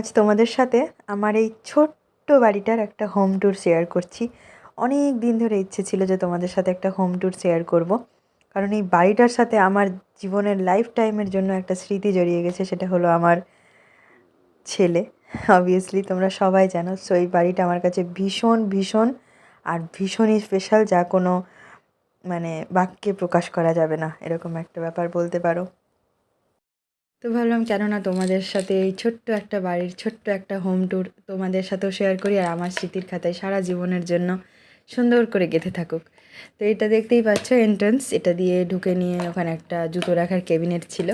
আজ তোমাদের সাথে আমার এই ছোট্ট বাড়িটার একটা হোম ট্যুর শেয়ার করছি। অনেক দিন ধরে ইচ্ছে ছিল যে তোমাদের সাথে একটা হোম ট্যুর শেয়ার করব। কারণ এই বাড়িটার সাথে আমার জীবনের লাইফ টাইমের জন্য একটা স্মৃতি জড়িয়ে গেছে, সেটা হলো আমার ছেলে। অবভিয়াসলি তোমরা সবাই জানো সো এই বাড়িটা আমার কাছে ভীষণ ভীষণ আর ভীষণই স্পেশাল যা কোনো মানে বাক্যে প্রকাশ করা যাবে না, এরকম একটা ব্যাপার বলতে পারো। তো ভাবলাম, কেননা তোমাদের সাথে এই ছোট্ট একটা বাড়ির ছোট্ট একটা হোম ট্যুর তোমাদের সাথেও শেয়ার করি আর আমার স্মৃতির খাতায় সারা জীবনের জন্য সুন্দর করে গেঁথে থাকুক। তো এটা দেখতেই পাচ্ছ এন্ট্রান্স এটা দিয়ে ঢুকে নিয়ে ওখানে একটা জুতো রাখার ক্যাবিনেট ছিল।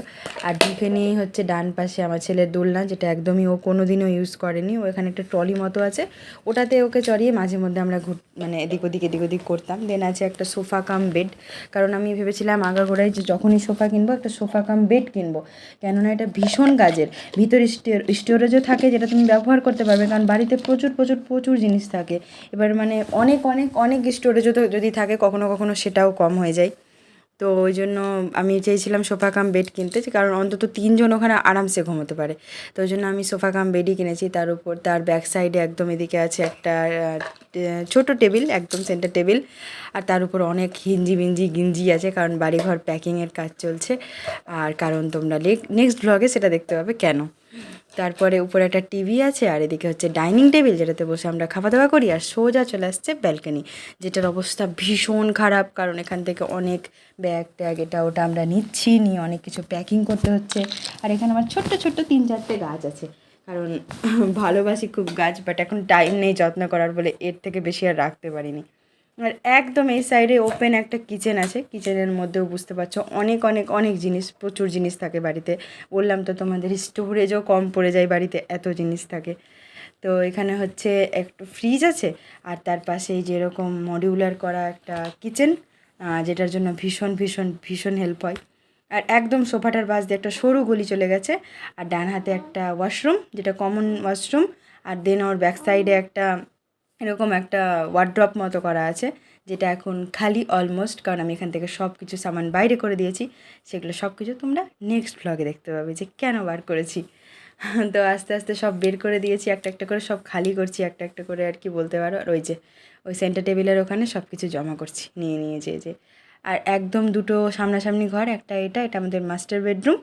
আর ঢুকে নিয়েই হচ্ছে ডান পাশে আমার ছেলের দোলনা, যেটা একদমই ও কোনো দিনও ইউজ করেনি। ও এখানে একটা ট্রলি মতো আছে। ওটাতে ওকে চড়িয়ে মাঝে মধ্যে আমরা ঘুর মানে এদিক ওদিক এদিক ওদিক করতাম। দেন আছে একটা সোফা কাম বেড কারণ আমি ভেবেছিলাম আগাগোড়ায় যে যখনই সোফা কিনবো, একটা সোফা কাম বেড কিনবো। কেননা এটা ভীষণ কাজের ভিতরে স্টোরেজও থাকে যেটা তুমি ব্যবহার করতে পারবে। কারণ বাড়িতে প্রচুর প্রচুর প্রচুর জিনিস থাকে। এবার মানে অনেক অনেক অনেক অনেক স্টোরেজও তো যদি থাকে, কখনো কখনো সেটাও কম হয়ে যায়। তো ওই জন্য আমি চেয়েছিলাম সোফা কাম বেড কিনতে কারণ অন্তত তিনজন ওখানে আরামসে ঘুমোতে পারে। তো ওই জন্য আমি সোফা কাম বেডই কিনেছি। তার উপর, তার ব্যাক সাইডে একদম এদিকে আছে একটা ছোট টেবিল, একদম সেন্টার টেবিল আর তার উপর অনেক হিঞ্জি বিঞ্জি গিঞ্জি আছে, কারণ বাড়িঘর প্যাকিংয়ের কাজ চলছে। আর কারণ তোমরা নেক্সট ব্লগে সেটা দেখতে পাবে কেন। তারপরে উপরে একটা টিভি আছে আর এদিকে হচ্ছে ডাইনিং টেবিল যেটাতে বসে আমরা খাওয়া দাওয়া করি আর সোজা চলে আসছে ব্যালকানি, যেটার অবস্থা ভীষণ খারাপ কারণ এখান থেকে অনেক ব্যাগ ট্যাগ এটা ওটা আমরা নিচ্ছি, নিয়ে অনেক কিছু প্যাকিং করতে হচ্ছে। আর এখানে আমার ছোট্ট ছোট্ট তিন চারটে গাছ আছে। কারণ ভালোবাসি খুব গাছ বাট এখন টাইম নেই যত্ন করার বলে এর থেকে বেশি আর রাখতে পারিনি। আর একদম এই সাইডে ওপেন একটা কিচেন আছে। কিচেনের মধ্যেও বুঝতে পারছ, অনেক অনেক অনেক জিনিস, প্রচুর জিনিস থাকে বাড়িতে। বললাম তো তোমাদের স্টোরেজও কম পড়ে যায় বাড়িতে, এত জিনিস থাকে। তো এখানে হচ্ছে একটু ফ্রিজ আছে, আর তার পাশেই যেরকম মডিউলার করা একটা কিচেন যেটার জন্য ভীষণ ভীষণ ভীষণ হেল্প হয়। আর একদম সোফাটার বাস দিয়ে একটা সরু গলি চলে গেছে, আর ডান হাতে একটা ওয়াশরুম যেটা কমন ওয়াশরুম আর দেন ওর ব্যাক সাইডে একটা এরকম একটা ওয়ার্ড্রপ মতো করা আছে, যেটা এখন খালি অলমোস্ট কারণ আমি এখান থেকে সব কিছু সামান বাইরে করে দিয়েছি। সেগুলো সব কিছু তোমরা নেক্সট ব্লগে দেখতে পাবে যে কেন বার করেছি। তো আস্তে আস্তে সব বের করে দিয়েছি, একটা একটা করে সব খালি করছি, একটা একটা করে আর কি বলতে পারো। আর ওই যে, ওই সেন্টার টেবিলের ওখানে সব কিছু জমা করছি, নিয়ে নিয়ে যে যে আর একদম দুটো সামনাসামনি ঘর, একটা এটা এটা আমাদের মাস্টার বেডরুম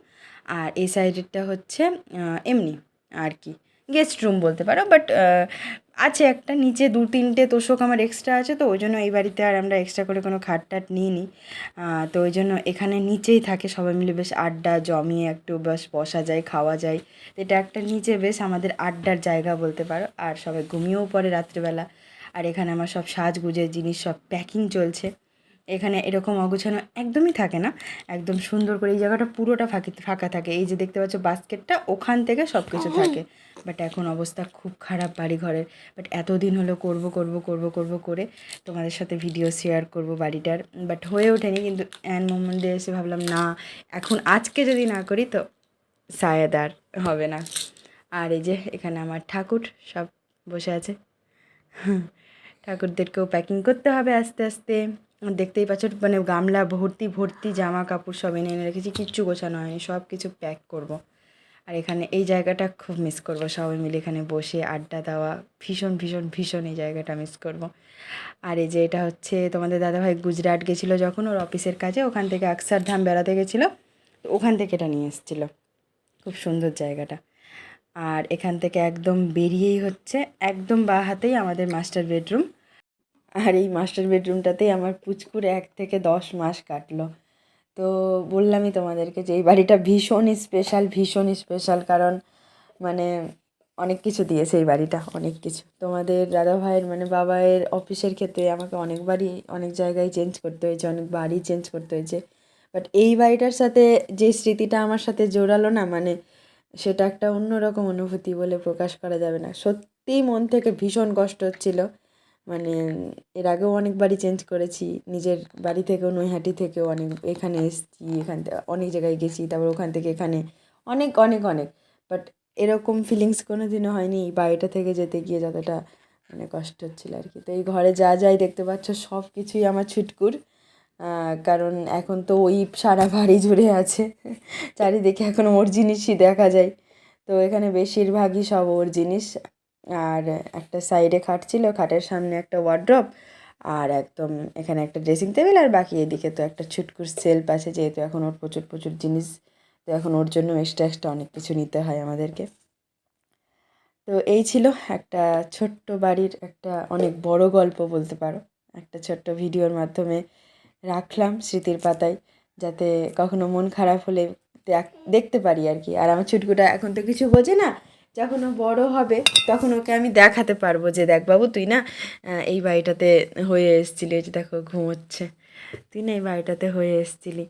আর এই সাইডেরটা হচ্ছে এমনি আর কি গেস্ট রুম বলতে পারো। বাট আছে একটা, নিচে দু তিনটে তোষক আমার এক্সট্রা আছে, তো ওই জন্য এই বাড়িতে আর আমরা এক্সট্রা করে কোনো খাট টাট নিই নি তো ওই জন্য এখানে নিচেই থাকে সবাই মিলে বেশ আড্ডা, জমিয়ে একটু বেশ বসা যায়, খাওয়া যায়। এটা একটা নিচে বেশ আমাদের আড্ডার জায়গা বলতে পারো, আর সবাই ঘুমিয়েও পড়ে রাত্রিবেলা। আর এখানে আমার সব সাজগুজের জিনিস সব প্যাকিং চলছে। এখানে এরকম অগোছানো একদমই থাকে না। একদম সুন্দর করে এই জায়গাটা পুরোটা ফাঁকি ফাঁকা থাকে। এই যে দেখতে পাচ্ছ বাস্কেটটা ওখান থেকে সব কিছু থাকে। বাট এখন অবস্থা খুব খারাপ বাড়ি ঘরের বাট এতদিন হলো করব করব করব করব করে তোমাদের সাথে ভিডিও শেয়ার করব বাড়িটার। বাট হয়ে ওঠেনি কিন্তু অ্যান মোমেন্টে এসে ভাবলাম না এখন আজকে যদি না করি তো সায়াদ আর হবে না। আর এই যে এখানে আমার ঠাকুর সব বসে আছে। ঠাকুরদেরকেও প্যাকিং করতে হবে আস্তে আস্তে। দেখতেই পাচ্ছ মানে গামলা ভর্তি ভর্তি জামা কাপড় সব এনে এনে রেখেছি, কিচ্ছু গোছানো হয়নি সব কিছু প্যাক করব। আর এখানে এই জায়গাটা খুব মিস করব, সবাই মিলে এখানে বসে আড্ডা দেওয়া, ভীষণ ভীষণ ভীষণ এই জায়গাটা মিস করব। আর এই যে এটা হচ্ছে তোমাদের দাদাভাই গুজরাট গেছিল যখন, ওর অফিসের কাজে, ওখান থেকে আকসারধাম বেড়াতে গেছিল ওখান থেকে এটা নিয়ে এসেছিল খুব সুন্দর জায়গাটা আর এখান থেকে একদম বেরিয়েই হচ্ছে, একদম বা হাতেই আমাদের মাস্টার বেডরুম আর এই মাস্টার বেডরুমটাতেই আমার পুচকুর এক থেকে দশ মাস কাটলো। তো বললামই তোমাদেরকে যে এই বাড়িটা ভীষণ স্পেশাল ভীষণ স্পেশাল কারণ মানে অনেক কিছু দিয়েছে এই বাড়িটা, অনেক কিছু। তোমাদের দাদা ভাইয়ের মানে বাবায়ের অফিসের ক্ষেত্রে আমাকে অনেকবারই অনেক জায়গায় চেঞ্জ করতে হয়েছে অনেক বাড়ি চেঞ্জ করতে হয়েছে। বাট এই বাড়িটার সাথে যে স্মৃতিটা আমার সাথে জোড়ালো না মানে সেটা একটা অন্যরকম অনুভূতি বলে প্রকাশ করা যাবে না। সত্যিই মন থেকে ভীষণ কষ্ট হচ্ছিল। মানে এর আগেও অনেক বাড়ি চেঞ্জ করেছি, নিজের বাড়ি থেকেও, নৈহাটি থেকেও অনেক, এখানে এসেছি, এখান থেকে অনেক জায়গায় গেছি, তারপর ওখান থেকে এখানে অনেক অনেক অনেক। বাট এরকম ফিলিংস কোনো দিনও হয়নি বাড়িটা থেকে যেতে গিয়ে যতটা মানে কষ্ট হচ্ছিল আর কি। তো এই ঘরে যা, যাই দেখতে পাচ্ছ, সব কিছুই আমার ছুটকুর। কারণ এখন তো ওই সারা বাড়ি জুড়ে আছে। চারিদিকে এখন ওর জিনিসই দেখা যায়। তো এখানে বেশিরভাগই সব ওর জিনিস। আর একটা সাইডে খাট ছিল, খাটের সামনে একটা ওয়ার্ড্রপ আর একদম এখানে একটা ড্রেসিং টেবিল আর বাকি এদিকে তো একটা ছুটকুর সেলফ আছে, যেহেতু এখন ওর প্রচুর প্রচুর জিনিস, তো এখন ওর জন্য এক্সট্রা এক্সট্রা অনেক কিছু নিতে হয় আমাদেরকে। তো এই ছিল একটা ছোট্ট বাড়ির একটা অনেক বড় গল্প বলতে পারো। একটা ছোট্ট ভিডিওর মাধ্যমে রাখলাম স্মৃতির পাতায়, যাতে কখনো মন খারাপ হলে দেখ- দেখতে পারি আর কি। আর আমার ছুটকুটা এখন তো কিছু বোঝে না যখন ও বড় হবে, তখন ওকে আমি দেখাতে পারব যে, দেখ বাবু, তুই না এই বাড়িটাতে হয়ে এসেছিলি যে দেখো, ঘুমোচ্ছে। তুই না এই বাড়িটাতে হয়ে এসেছিলি।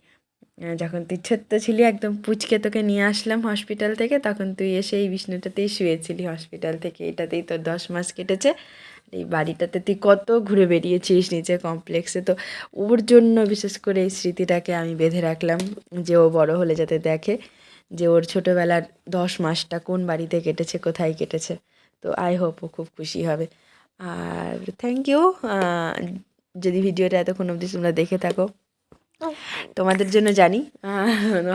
যখন তুই ছোট্ট ছিলি, একদম পুচকে তোকে নিয়ে আসলাম হসপিটাল থেকে, তখন তুই এসে এই বিষ্ণুটাতেই শুয়েছিলি হসপিটাল থেকে। এটাতেই তোর দশ মাস কেটেছে। এই বাড়িটাতে তুই কত ঘুরে বেরিয়েছিস নিচে কমপ্লেক্সে তো ওর জন্য বিশেষ করে এই স্মৃতিটাকে আমি বেঁধে রাখলাম যে, ও বড় হলে যাতে দেখে। যে ওর ছোটোবেলার দশ মাসটা কোন বাড়িতে কেটেছে, কোথায় কেটেছে। তো আই হোপ ও খুব খুশি হবে। আর থ্যাংক ইউ যদি ভিডিওটা এতক্ষণ অবধি তোমরা দেখে থাকো। তোমাদের জন্য জানি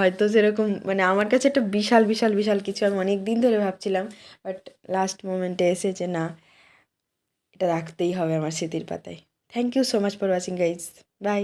হয়তো সেরকম মানে আমার কাছে একটা বিশাল বিশাল বিশাল কিছু আমি অনেক দিন ধরে ভাবছিলাম বাট লাস্ট মোমেন্টে এসে যে না, এটা রাখতেই হবে আমার স্মৃতির পাতায়। Thank you so much for watching guys bye